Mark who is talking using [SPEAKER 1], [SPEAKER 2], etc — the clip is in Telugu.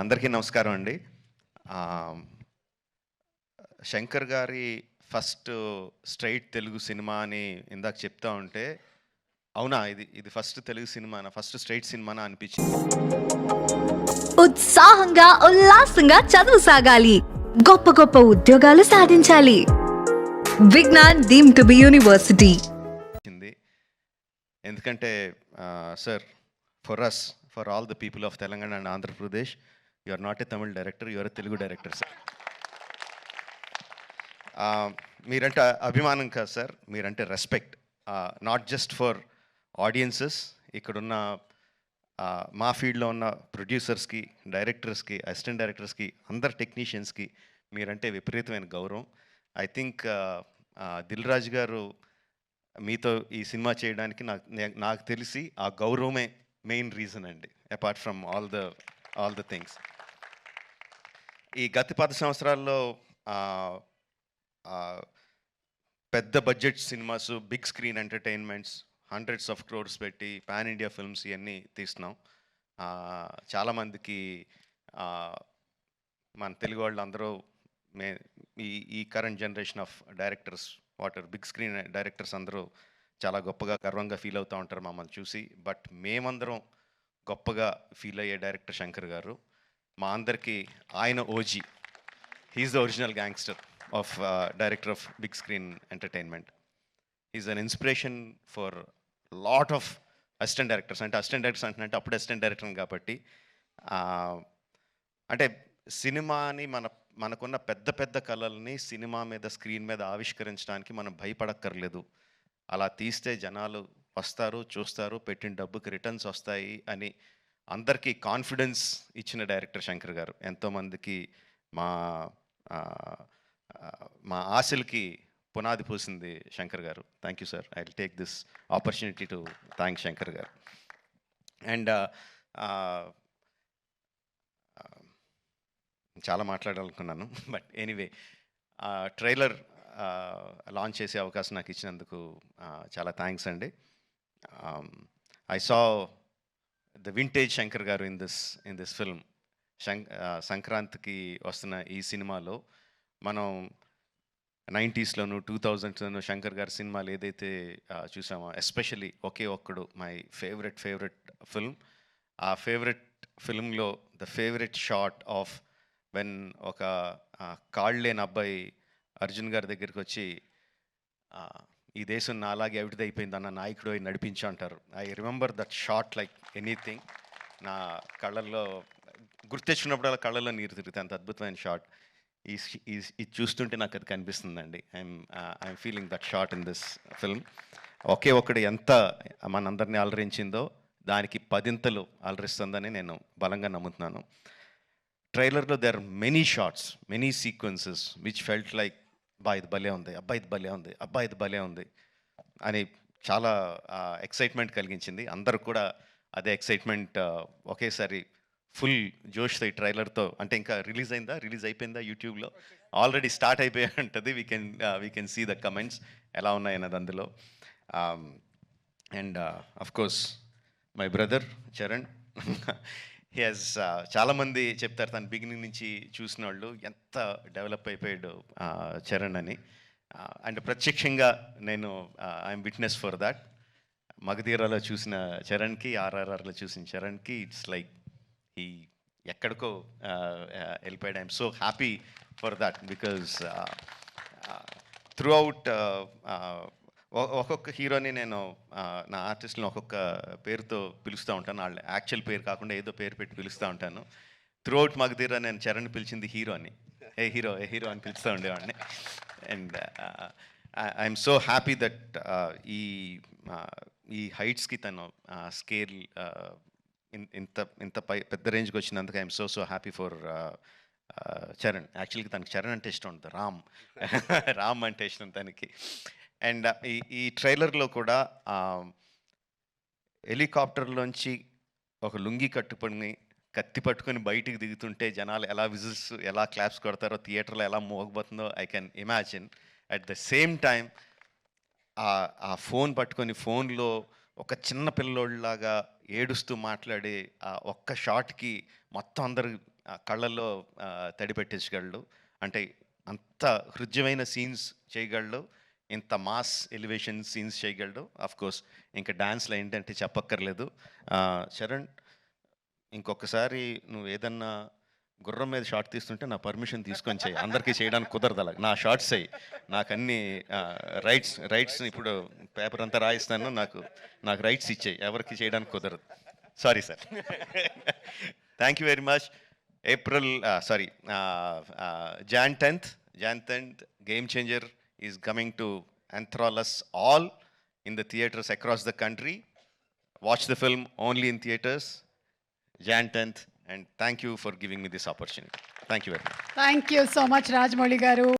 [SPEAKER 1] అందరికీ నమస్కారం అండి. శంకర్ గారి ఫస్ట్ స్ట్రైట్ తెలుగు సినిమా అని ఇందాక చెప్తా ఉంటే అవునా ఇది ఇది ఫస్ట్ తెలుగు సినిమానా? ఫస్ట్ స్ట్రైట్ సినిమానా అనిపించింది?
[SPEAKER 2] ఉత్సాహంగా ఉల్లాసంగా చదువు సాగాలి. గొప్ప గొప్ప ఉద్యోగాలు సాధించాలి. Vignan deem to be university.
[SPEAKER 1] ఎందుకంటే sir for us for all the people of Telangana and Andhra Pradesh you are not a Tamil director you are Telugu director sir మీరంటే అభిమానం కాదు సార్ మీరంటే respect not just for audiences ఇక్కడున్న uh, మా ఫీల్డ్లో ఉన్న ప్రొడ్యూసర్స్కి డైరెక్టర్స్కి అసిస్టెంట్ డైరెక్టర్స్కి అందరు టెక్నీషియన్స్కి మీరంటే విపరీతమైన గౌరవం. I think uh, uh, Dil Raju గారు మీతో ఈ సినిమా చేయడానికి నాకు నాకు తెలిసి ఆ గౌరవమే మెయిన్ రీజన్ అండి apart from all the all the things ఈ గత పది సంవత్సరాల్లో పెద్ద budget cinemas big screen entertainments hundreds of crores పెట్టి పాన్ ఇండియా ఫిల్మ్స్ ఇవన్నీ తీస్తున్నాం. చాలామందికి మన తెలుగు వాళ్ళు అందరూ మే ఈ ఈ కరెంట్ జనరేషన్ ఆఫ్ డైరెక్టర్స్ వాటర్ బిగ్ స్క్రీన్ డైరెక్టర్స్ అందరూ చాలా గొప్పగా గర్వంగా ఫీల్ అవుతూ ఉంటారు మమ్మల్ని చూసి. బట్ మేమందరం గొప్పగా ఫీల్ అయ్యే డైరెక్టర్ శంకర్ గారు. మా అందరికీ ఆయన OG. He's the original gangster of director of big screen entertainment is an inspiration for lot of assistant directors అంటే అసిస్టెంట్ డైరెక్టర్స్ అంటే అప్పుడు అసిస్టెంట్ డైరెక్టర్ కాబట్టి అంటే సినిమాని మన మనకున్న పెద్ద పెద్ద కళల్ని సినిమా మీద స్క్రీన్ మీద ఆవిష్కరించడానికి మనం భయపడక్కర్లేదు. అలా తీస్తే జనాలు వస్తారు చూస్తారు పెట్టిన డబ్బుకి రిటర్న్స్ వస్తాయి అని అందరికీ కాన్ఫిడెన్స్ ఇచ్చిన డైరెక్టర్ శంకర్ గారు ఎంతోమందికి మా మా ఆశలకి పునాది పూసింది శంకర్ గారు. Thank you sir I will take this opportunity to thank Shankar గారు. అండ్ uh, చాలా మాట్లాడాలనుకున్నాను బట్ ఎనీవే ట్రైలర్ లాంచ్ చేసే అవకాశం నాకు ఇచ్చినందుకు చాలా థ్యాంక్స్ అండి. Um, I saw the vintage Shankar గారు in this in this film. శంక్ సంక్రాంతికి వస్తున్న ఈ సినిమాలో మనం నైంటీస్లోను టూ థౌజండ్స్లోను శంకర్ గారి సినిమాలు ఏదైతే చూసామో especially Oke Okkadu my favourite favourite film ఆ favourite ఫిల్మ్లో the favourite shot of when ఒక కాళ్ళేని అబ్బాయి అర్జున్ గారి దగ్గరికి వచ్చి ఈ దేశం నా అలాగే అవిటిది అయిపోయింది అన్న నాయకుడు అయి నడిపించు అంటారు. I remember that shot like anything. నా కళ్ళల్లో గుర్తెచ్చుకున్నప్పుడల్లా కళ్ళల్లో నీరు తిరిగితే అంత అద్భుతమైన షాట్. ఈ ఈ ఇది చూస్తుంటే నాకు అది కనిపిస్తుందండి. I'm I'm feeling that shot in this film. ఒకే ఒకటి ఎంత మనందరినీ అలరించిందో దానికి పదింతలు అలరిస్తుందని నేను బలంగా నమ్ముతున్నాను. ట్రైలర్లో there many shots many sequences which felt like అబ్బాయి ఇది భలే ఉంది అబ్బాయి ఇది భలే ఉంది అబ్బాయి ఇది భలే ఉంది అని చాలా ఎక్సైట్మెంట్ కలిగించింది. అందరూ కూడా అదే ఎక్సైట్మెంట్ ఒకేసారి ఫుల్ జోష్తో ఈ ట్రైలర్తో అంటే ఇంకా రిలీజ్ అయిందా? రిలీజ్ అయిపోయిందా యూట్యూబ్లో ఆల్రెడీ స్టార్ట్ అయిపోయి ఉంటుంది. We can we can see the comments ఎలా ఉన్నాయన్నది అందులో. And of course my brother Charan he has uh, చాలామంది చెప్తారు తన బిగినింగ్ నుంచి చూసిన వాళ్ళు ఎంత డెవలప్ అయిపోయాడు చరణ్ అని. అండ్ ప్రత్యక్షంగా నేను ఐఎమ్ విట్నెస్ ఫర్ దాట్ మగధీరాలో చూసిన చరణ్కి ఆర్ఆర్ఆర్లో చూసిన చరణ్కి ఇట్స్ లైక్ ఈ ఎక్కడికో వెళ్ళిపోయాడు. I'm so happy for that because throughout ఒక్కొక్క హీరోని నేను నా ఆర్టిస్ట్ని ఒక్కొక్క పేరుతో పిలుస్తూ ఉంటాను. వాళ్ళ యాక్చువల్ పేరు కాకుండా ఏదో పేరు పెట్టి పిలుస్తూ ఉంటాను. త్రూ అవుట్ మగధీరా నేను చరణ్ పిలిచింది హీరో అని ఏ హీరో ఏ హీరో అని పిలుస్తూ ఉండేవాడిని. And I'm so happy that ఈ ఈ హైట్స్కి తను స్కేల్ ఇంత ఇంత పై పెద్ద రేంజ్కి వచ్చినందుకు I'm so so happy for Charan. యాక్చువల్గా తనకి చరణ్ అంటే ఇష్టం ఉంటుంది రామ్. రామ్ అంటే ఇష్టం తనకి. అండ్ ఈ ఈ ట్రైలర్లో కూడా హెలికాప్టర్లోంచి ఒక లుంగి కట్టుకొని కత్తి పట్టుకొని బయటికి దిగుతుంటే జనాలు ఎలా విజిల్స్ ఎలా క్లాప్స్ కొడతారో థియేటర్లో ఎలా మోగబోతుందో I can imagine at the same time ఆ- ఫోన్ పట్టుకొని ఫోన్లో ఒక చిన్న పిల్లోళ్ళలాగా ఏడుస్తూ మాట్లాడే ఆ ఒక్క షాట్కి మొత్తం అందరు ఆ, కళ్ళల్లో తడిపెట్టించగలడు తడి పెట్టించగలడు అంటే అంత హృద్యమైన సీన్స్ చేయగలడు ఇంత మాస్ ఎలివేషన్ సీన్స్ చేయగలడు. అఫ్ కోర్స్ ఇంకా డ్యాన్స్లో ఏంటంటే చెప్పక్కర్లేదు. శరణ్ చరణ్ ఇంకొకసారి నువ్వు ఏదన్నా గుర్రం మీద షార్ట్ తీస్తుంటే నా పర్మిషన్ తీసుకొని చేయి. అందరికీ చేయడానికి కుదరదు అలా. నా షార్ట్స్ అయ్యి నాకు అన్ని రైట్స్ రైట్స్ ఇప్పుడు పేపర్ అంతా రాయిస్తాను. నాకు నాకు రైట్స్ ఇచ్చాయి. ఎవరికి చేయడానికి కుదరదు. Sorry sir thank you very much April sorry Jan tenth Jan tenth Game Changer is coming to Anthrolus All in the theaters across the country. Watch the film only in theaters, Jan 10th, and thank you for giving me this opportunity. Thank you very much.
[SPEAKER 3] Thank you so much, Rajmoli Garu.